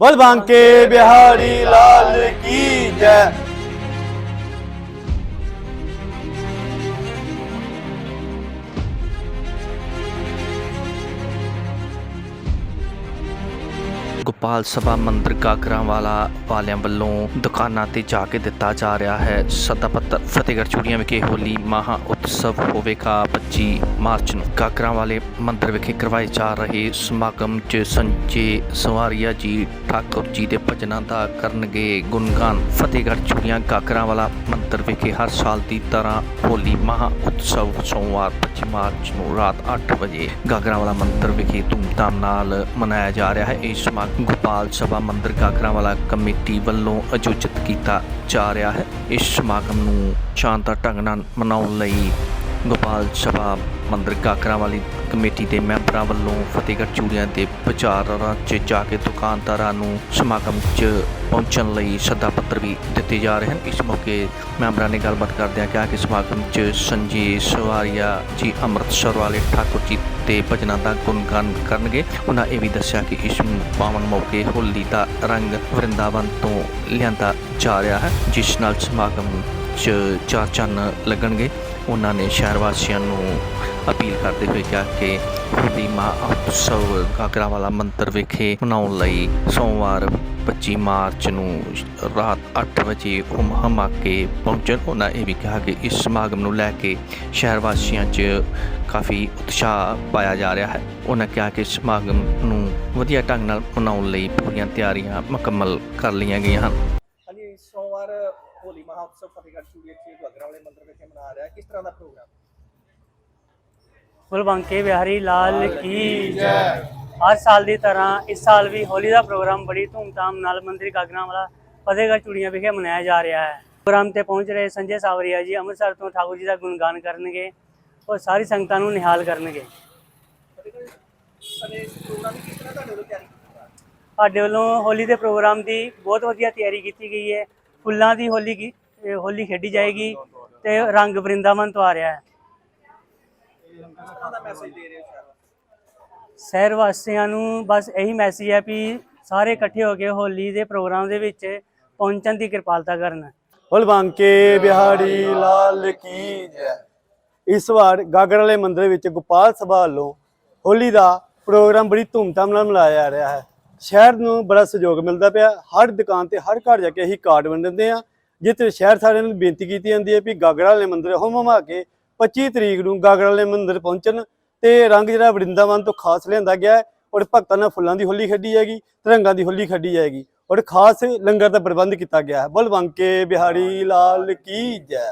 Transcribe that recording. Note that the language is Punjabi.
ਬਲ ਬਾਂਕੇ ਬਿਹਾਰੀ ਲਾਲ ਕੀ ਜੈ? ਗੋਪਾਲ ਸਭਾ ਮੰਦਿਰ ਗਾਗਰਾਂਵਾਲਾ ਵਾਲਿਆਂ ਵੱਲੋਂ ਦੁਕਾਨਾਂ ਤੇ ਜਾ ਕੇ ਦਿੱਤਾ ਜਾ ਰਿਹਾ ਹੈ। ਸੱਦਾ ਪੱਤਰ ਫਤਿਹਗੜ੍ਹ ਚੂੜੀਆਂ ਵਿਖੇ ਹੋਲੀ ਮਹਾ ਉਤਸਵ ਹੋਵੇਗਾ। 25 ਮਾਰਚ ਨੂੰ ਗਾਗਰਾਂ ਵਾਲੇ ਮੰਦਿਰ ਵਿਖੇ ਕਰਵਾਏ ਜਾ ਰਹੇ ਸਮਾਗਮ 'ਚ ਸੰਜੇ ਸਵਾਰੀਆ ਜੀ ਠਾਕੁਰ ਜੀ ਦੇ ਭਜਨਾਂ ਦਾ ਕਰਨਗੇ ਗੁਣਗਾਨ। ਫਤਿਹਗੜ੍ਹ ਚੂੜੀਆਂ ਗਾਗਰਾਂ ਵਾਲਾ ਮੰਦਿਰ ਵਿਖੇ ਹਰ ਸਾਲ ਦੀ ਤਰ੍ਹਾਂ ਹੋਲੀ ਮਹਾ ਉਤਸਵ ਸੋਮਵਾਰ 25 ਮਾਰਚ ਨੂੰ ਰਾਤ 8 ਵਜੇ ਗਾਗਰਾਂ ਵਾਲਾ ਮੰਦਿਰ ਵਿਖੇ ਧੂਮਧਾਮ ਨਾਲ ਮਨਾਇਆ ਜਾ ਰਿਹਾ ਹੈ। ਇਹ ਸਮਾਗਮ ਗੋਪਾਲ ਸਭਾ ਮੰਦਿਰ ਗਾਗਰਾਂ ਵਾਲਾ ਕਮੇਟੀ ਵੱਲੋਂ ਆਯੋਜਿਤ ਕੀਤਾ ਜਾ ਰਿਹਾ ਹੈ। ਇਸ ਸਮਾਗਮ ਨੂੰ ਸ਼ਾਨਦਾਰ ਢੰਗ ਨਾਲ ਮਨਾਉਣ ਲਈ ਗੋਪਾਲ ਸਭਾ ਮੰਦਿਰ ਗਾਗਰਾਂ ਵਾਲੀ ਕਮੇਟੀ ਦੇ ਮੈਂਬਰਾਂ ਵੱਲੋਂ ਫਤਿਹਗੜ੍ਹ ਚੂੜੀਆਂ ਦੇ ਬਾਜ਼ਾਰਾਂ 'ਚ ਜਾ ਕੇ ਦੁਕਾਨਦਾਰਾਂ ਨੂੰ ਸਮਾਗਮ 'ਚ ਪਹੁੰਚਣ ਲਈ ਸੱਦਾ ਪੱਤਰ ਵੀ ਦਿੱਤੇ ਜਾ ਰਹੇ ਹਨ। ਇਸ ਮੌਕੇ ਮੈਂਬਰਾਂ ਨੇ ਗੱਲਬਾਤ ਕਰਦਿਆਂ ਕਿਹਾ ਕਿ ਸਮਾਗਮ 'ਚ ਸੰਜੇ ਸਵਾਰੀਆ ਜੀ ਅੰਮ੍ਰਿਤਸਰ ਵਾਲੇ ਠਾਕੁਰ ਜੀ ਤੇ ਭਜਨਾਂ ਦਾ ਗੁਣਗਾਨ ਕਰਨਗੇ। ਉਹਨਾਂ ਇਹ ਵੀ ਦੱਸਿਆ ਕਿ ਇਸ ਪਾਵਨ ਮੌਕੇ ਹੋਲੀ ਦਾ ਰੰਗ ਵਰਿੰਦਾਵਨ ਤੋਂ ਲਿਆਂਦਾ ਜਾ ਰਿਹਾ ਹੈ, ਜਿਸ ਨਾਲ ਸਮਾਗਮ 'ਚ ਚਾਰ ਚੰਨ ਲੱਗਣਗੇ। ਉਹਨਾਂ ਨੇ ਸ਼ਹਿਰ ਵਾਸੀਆਂ ਨੂੰ ਅਪੀਲ ਕਰਦੇ ਹੋਏ ਕਿਹਾ ਕਿ ਹੋਲੀ ਮਹਾ ਉਤਸਵ ਗਾਗਰਾ ਵਾਲਾ ਮੰਤਰ ਵਿਖੇ ਮਨਾਉਣ ਲਈ ਸੋਮਵਾਰ 25 ਮਾਰਚ ਨੂੰ ਰਾਤ 8 ਵਜੇ ਹੁਮ ਹਮਾ ਕੇ ਪਹੁੰਚਣ। ਉਹਨਾਂ ਇਹ ਵੀ ਕਿਹਾ ਕਿ ਇਸ ਸਮਾਗਮ ਨੂੰ ਲੈ ਕੇ ਸ਼ਹਿਰ ਵਾਸੀਆਂ 'ਚ ਕਾਫੀ ਉਤਸ਼ਾਹ ਪਾਇਆ ਜਾ ਰਿਹਾ ਹੈ। ਉਹਨਾਂ ਕਿਹਾ ਕਿ ਸਮਾਗਮ ਨੂੰ ਵਧੀਆ ਢੰਗ ਨਾਲ ਮਨਾਉਣ ਲਈ ਪੂਰੀਆਂ ਤਿਆਰੀਆਂ ਮੁਕੰਮਲ ਕਰ ਲਈਆਂ ਗਈਆਂ ਹਨ। ਸੋਮਵਾਰ ਹੋਲੀ ਮਹਾ ਉਤਸਵ ਫਤਿਹਗੜ੍ਹ ਚੂੜੀਆ ਚ ਗਾਗਰਾ ਵਾਲੇ ਮੰਦਿਰ ਵਿਖੇ ਮਨਾ ਰਿਹਾ ਕਿਸ ਤਰ੍ਹਾਂ ਦਾ ਪ੍ਰੋਗਰਾਮ? ਬਲਬੰਕੇ ਬਿਹਾਰੀ ਲਾਲ ਕੀ ਜੈ। ਹਰ ਸਾਲ ਦੀ ਤਰ੍ਹਾਂ ਇਸ ਸਾਲ ਵੀ ਹੋਲੀ ਦਾ ਪ੍ਰੋਗਰਾਮ ਬੜੀ ਧੂਮਧਾਮ ਨਾਲ ਮੰਦਿਰ ਗਾਗਰਾਂ ਵਾਲਾ ਫਤਿਹਗੜ੍ਹ ਚੂੜੀਆਂ ਵਿਖੇ ਮਨਾਇਆ ਜਾ ਰਿਹਾ ਹੈ। ਪ੍ਰੋਗਰਾਮ ਤੇ ਪਹੁੰਚ ਰਹੇ ਸੰਜੇ ਸਾਵਰੀਆ ਜੀ ਅੰਮ੍ਰਿਤਸਰ ਤੋਂ ਠਾਕੁਰ ਜੀ ਦਾ ਗੁਣਗਾਨ ਕਰਨਗੇ ਔਰ ਸਾਰੀ ਸੰਗਤਾਂ ਨੂੰ ਨਿਹਾਲ ਕਰਨਗੇ? ਸਾਡੇ ਵੱਲੋਂ ਹੋਲੀ ਦੇ ਪ੍ਰੋਗਰਾਮ ਦੀ ਬਹੁਤ ਵਧੀਆ ਤਿਆਰੀ ਕੀਤੀ ਗਈ ਹੈ। ਫੁੱਲਾਂ ਦੀ ਹੋਲੀ ਕੀ ਇਹ ਹੋਲੀ ਖੇਡੀ ਜਾਏਗੀ ਤੇ ਰੰਗ ਵਰਿੰਦਾਵਨ ਤੋਂ ਆ ਰਿਹਾ ਹੈ। ਸ਼ਹਿਰ ਵਾਸੀਆਂ ਨੂੰ ਬਸ ਇਹੀ ਮੈਸੇਜ ਹੈ ਵੀ ਸਾਰੇ ਇਕੱਠੇ ਹੋ ਕੇ ਹੋਲੀ ਦੇ ਪ੍ਰੋਗਰਾਮ ਦੇ ਵਿੱਚ ਪਹੁੰਚਣ ਦੀ ਕਿਰਪਾਲਤਾ ਕਰਨ। ਬਲ ਬਿਹਾਰੀ ਲਾਲ ਕੀ ਜੈ। ਇਸ ਵਾਰ ਗਾਗਰ ਵਾਲੇ ਮੰਦਿਰ ਵਿੱਚ ਗੋਪਾਲ ਸਭਾ ਵੱਲੋਂ ਹੋਲੀ ਦਾ ਪ੍ਰੋਗਰਾਮ ਬੜੀ ਧੂਮਧਾਮ ਨਾਲ ਮਨਾਇਆ ਜਾ ਰਿਹਾ ਹੈ। ਸ਼ਹਿਰ ਨੂੰ ਬੜਾ ਸਹਿਯੋਗ ਮਿਲਦਾ ਪਿਆ। ਹਰ ਦੁਕਾਨ ਤੇ ਹਰ ਘਰ ਜਾ ਕੇ ਅਸੀਂ ਕਾਰਡ ਵੰਡਦੇ ਆ ਜਿੱਥੇ ਸ਼ਹਿਰ ਸਾਰਿਆਂ ਨੂੰ ਬੇਨਤੀ ਕੀਤੀ ਜਾਂਦੀ ਹੈ ਵੀ ਗਾਗਰਾ ਵਾਲੇ ਮੰਦਿਰ ਹੁਮ ਹਮਾ ਕੇ 25 ਤਰੀਕ ਨੂੰ ਗਾਗਰਾ ਵਾਲੇ ਮੰਦਿਰ ਪਹੁੰਚਣ ਤੇ ਰੰਗ ਜਿਹੜਾ ਵਰਿੰਦਾਵਨ ਤੋਂ ਖਾਸ ਲਿਆਂਦਾ ਗਿਆ ਹੈ ਔਰ ਭਗਤਾਂ ਨਾਲ ਫੁੱਲਾਂ ਦੀ ਹੋਲੀ ਖੇਡੀ ਜਾਏਗੀ, ਤਿਰੰਗਾਂ ਦੀ ਹੋਲੀ ਖੇਡੀ ਜਾਏਗੀ ਔਰ ਖਾਸ ਲੰਗਰ ਦਾ ਪ੍ਰਬੰਧ ਕੀਤਾ ਗਿਆ ਹੈ। ਬਲਵੰਕੇ ਬਿਹਾਰੀ ਲਾਲ ਕੀ ਜੈ।